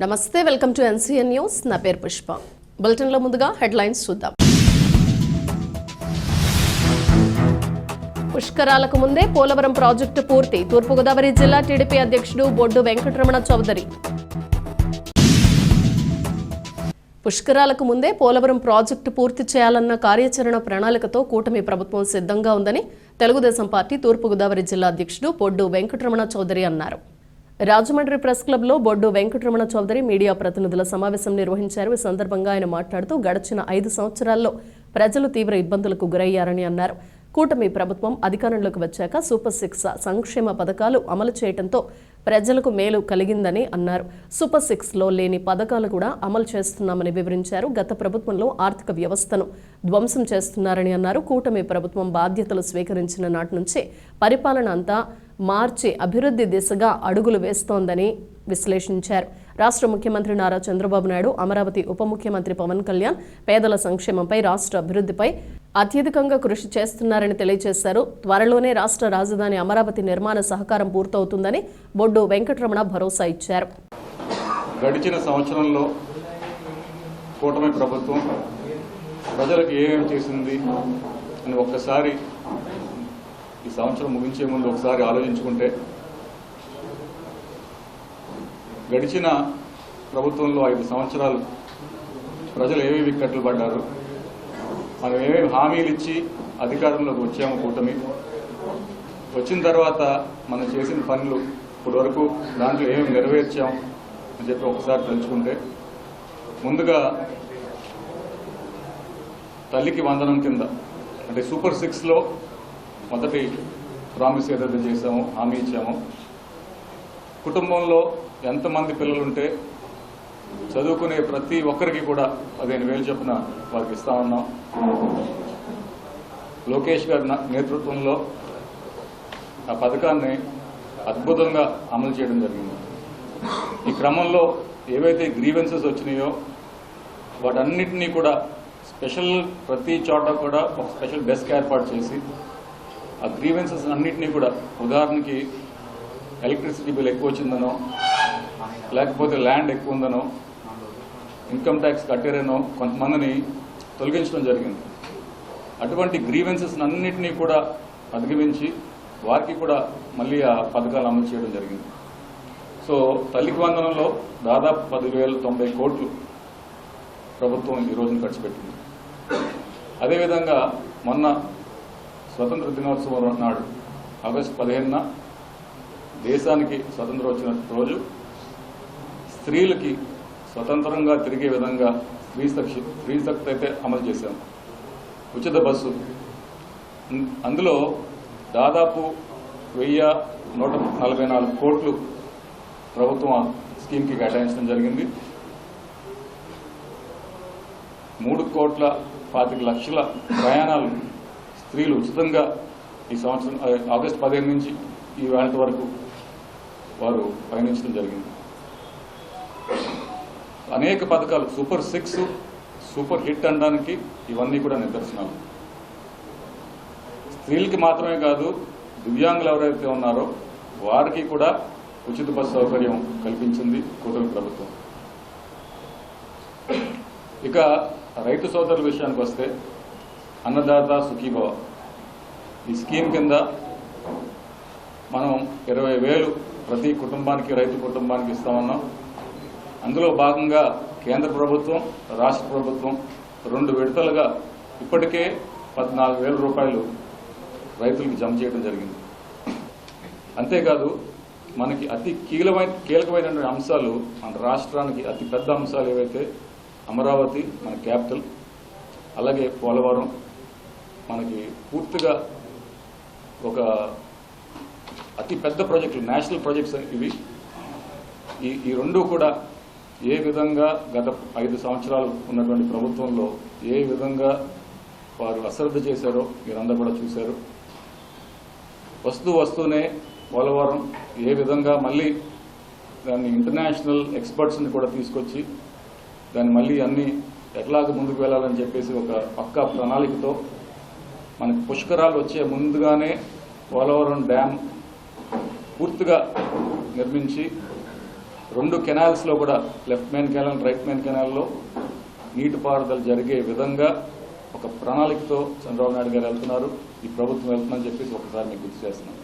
నమస్తే welcome to NCN news. నా పేరు పుష్ప. బులెటిన్లో ముందుగా హెడ్లైన్స్ చూద్దాం. పుష్కరాలకు ముందే పోలవరం ప్రాజెక్టు పూర్తి. తూర్పుగోదావరి జిల్లా టీడీపీ అధ్యక్షుడు బొడ్డు వెంకటరమణ చౌదరి. పుష్కరాలకు ముందే పోలవరం ప్రాజెక్టు పూర్తి చేయాలన్న కార్యాచరణ ప్రణాళికతో కూటమి ప్రభుత్వం సిద్ధంగా ఉందని తెలుగుదేశం పార్టీ తూర్పుగోదావరి జిల్లా అధ్యక్షుడు బొడ్డు వెంకటరమణ చౌదరి అన్నారు. రాజమండ్రి ప్రెస్ క్లబ్లో బొడ్డు వెంకటరమణ చౌదరి మీడియా ప్రతినిధుల సమావేశం నిర్వహించారు. ఈ సందర్భంగా ఆయన మాట్లాడుతూ గడిచిన ఐదు సంవత్సరాల్లో ప్రజలు తీవ్ర ఇబ్బందులకు గురయ్యారని అన్నారు. కూటమి ప్రభుత్వం అధికారంలోకి వచ్చాక సూపర్ సిక్స్ సంక్షేమ పథకాలు అమలు చేయడంతో ప్రజలకు మేలు కలిగిందని అన్నారు. సూపర్ సిక్స్లో లేని పథకాలు కూడా అమలు చేస్తున్నామని వివరించారు. గత ప్రభుత్వంలో ఆర్థిక వ్యవస్థను ధ్వంసం చేస్తున్నారని అన్నారు. కూటమి ప్రభుత్వం బాధ్యతలు స్వీకరించిన నాటి నుంచి పరిపాలన అంతా మార్చి అభివృద్ధి దిశగా అడుగులు వేస్తోందని విశ్లేషించారు. రాష్ట్ర ముఖ్యమంత్రి నారా చంద్రబాబు నాయుడు అమరావతి ఉప ముఖ్యమంత్రి పవన్ కళ్యాణ్ పేదల సంక్షేమంపై రాష్ట్ర అభివృద్ధిపై అత్యధికంగా కృషి చేస్తున్నారని తెలియజేశారు. త్వరలోనే రాష్ట్ర రాజధాని అమరావతి నిర్మాణ సహకారం పూర్తవుతుందని బొడ్డు వెంకటరమణ భరోసా ఇచ్చారు. గడిచిన సంవత్సరంలో కూటమి ప్రభుత్వం ప్రజలకు ఏమేమి చేసింది అని ఒక్కసారి ఈ సంవత్సరం ముగించే ముందు ఒకసారి ఆలోచించుకుంటే గడిచిన ప్రభుత్వంలో ఐదు సంవత్సరాలు ప్రజలు ఏమేమి ఇక్కట్లు పడ్డారు మనం ఏమేమి హామీలు ఇచ్చి అధికారంలోకి వచ్చాము కూటమి. వచ్చిన తర్వాత మనం చేసిన పనులు ఇప్పటి వరకు దాంట్లో ఏమేమి నెరవేర్చాం అని చెప్పి ఒకసారి తెలుసుకుంటే ముందుగా తల్లికి వందనం కింద అంటే సూపర్ సిక్స్లో మొదటి ప్రామిస్ ఏదైతే చేశామో హామీ ఇచ్చామో. కుటుంబంలో ఎంతమంది పిల్లలు ఉంటే చదువుకునే ప్రతి ఒక్కరికి కూడా పదిహేను వేలు చొప్పున వారికి ఇస్తా ఉన్నాం. లోకేష్ గారి నా- నేతృత్వంలో ఆ పథకాన్ని అద్భుతంగా అమలు చేయడం జరిగింది. ఈ క్రమంలో ఏవైతే గ్రీవెన్సెస్ వచ్చినాయో వాటన్నిటినీ కూడా స్పెషల్ ప్రతి చోట కూడా ఒక స్పెషల్ డెస్క్ ఏర్పాటు చేసి ఆ గ్రీవెన్సెస్ అన్నింటినీ కూడా ఉదాహరణకి ఎలక్ట్రిసిటీ బిల్ ఎక్కువ వచ్చిందనో లేకపోతే ల్యాండ్ ఎక్కువ ఉందనో ఇన్కమ్ ట్యాక్స్ కట్టారనో కొంతమందిని తొలగించడం జరిగింది. అటువంటి గ్రీవెన్సెస్ అన్నిటినీ కూడా అధిగమించి వారికి కూడా మళ్ళీ ఆ పథకాలు అమలు చేయడం జరిగింది. సో తల్లికి వందనంలో దాదాపు పదివేల తొంభై కోట్లు ప్రభుత్వం ఈ రోజున ఖర్చు పెట్టింది. అదేవిధంగా మొన్న స్వతంత్ర దినోత్సవం నాడు ఆగస్టు పదిహేనున దేశానికి స్వతంత్రం వచ్చిన రోజు స్త్రీలకి స్వతంత్రంగా తిరిగే విధంగా స్త్రీ శక్తి స్త్రీ శక్తి అయితే అమలు చేశాం. ఉచిత బస్సు. అందులో దాదాపు వెయ్యి నూట నలభై నాలుగు కోట్లు ప్రభుత్వం స్కీమ్కి కేటాయించడం జరిగింది. మూడు కోట్ల పాతిక లక్షల ప్రయాణాలు స్త్రీలు ఉచితంగా ఈ సంవత్సరం ఆగస్టు పదిహేను నుంచి ఈ వేళ వరకు వారు పయనించడం జరిగింది. అనేక పథకాలు సూపర్ సిక్స్ సూపర్ హిట్ అనడానికి ఇవన్నీ కూడా నిదర్శనాలు. స్త్రీలకి మాత్రమే కాదు దివ్యాంగులు ఎవరైతే ఉన్నారో వారికి కూడా ఉచిత బస్సు సౌకర్యం కల్పించింది కూటమి ప్రభుత్వం. ఇక రైతు సోదరుల విషయానికి వస్తే అన్నదాత సుఖీభవ. ఈ స్కీమ్ కింద మనం ఇరవై వేలు ప్రతి కుటుంబానికి రైతు కుటుంబానికి ఇస్తామన్నాం. అందులో భాగంగా కేంద్ర ప్రభుత్వం రాష్ట్ర ప్రభుత్వం రెండు విడతలుగా ఇప్పటికే పద్నాలుగు వేల రూపాయలు రైతులకు జమ చేయడం జరిగింది. అంతేకాదు మనకి అతి కీలమైన కీలకమైనటువంటి అంశాలు మన రాష్ట్రానికి అతి పెద్ద అంశాలు ఏవైతే అమరావతి మన క్యాపిటల్ అలాగే పోలవరం మనకి పూర్తిగా ఒక అతి పెద్ద ప్రాజెక్టులు నేషనల్ ప్రాజెక్ట్స్ ఇవి. ఈ ఈ రెండు కూడా ఏ విధంగా గత ఐదు సంవత్సరాలు ఉన్నటువంటి ప్రభుత్వంలో ఏ విధంగా వారు అశ్రద్ధ చేశారో మీరందరూ కూడా చూశారు. వస్తూ వస్తూనే పోలవరం ఏ విధంగా మళ్ళీ దాన్ని ఇంటర్నేషనల్ ఎక్స్పర్ట్స్ని కూడా తీసుకొచ్చి దాన్ని మళ్ళీ అన్ని ఎట్లాగ ముందుకు వెళ్ళాలని చెప్పేసి ఒక పక్కా ప్రణాళికతో మనకి పుష్కరాలు వచ్చే ముందుగానే పోలవరం డ్యామ్ పూర్తిగా నిర్మించి రెండు కెనాల్స్లో కూడా left main canal right main కెనాల్లో నీటిపారుదల జరిగే విధంగా ఒక ప్రణాళికతో చంద్రబాబు నాయుడు గారు వెళ్తున్నారు. ఈ ప్రభుత్వం వెళ్తుందని చెప్పేసి ఒకసారి మీకు గుర్తు చేస్తున్నాను.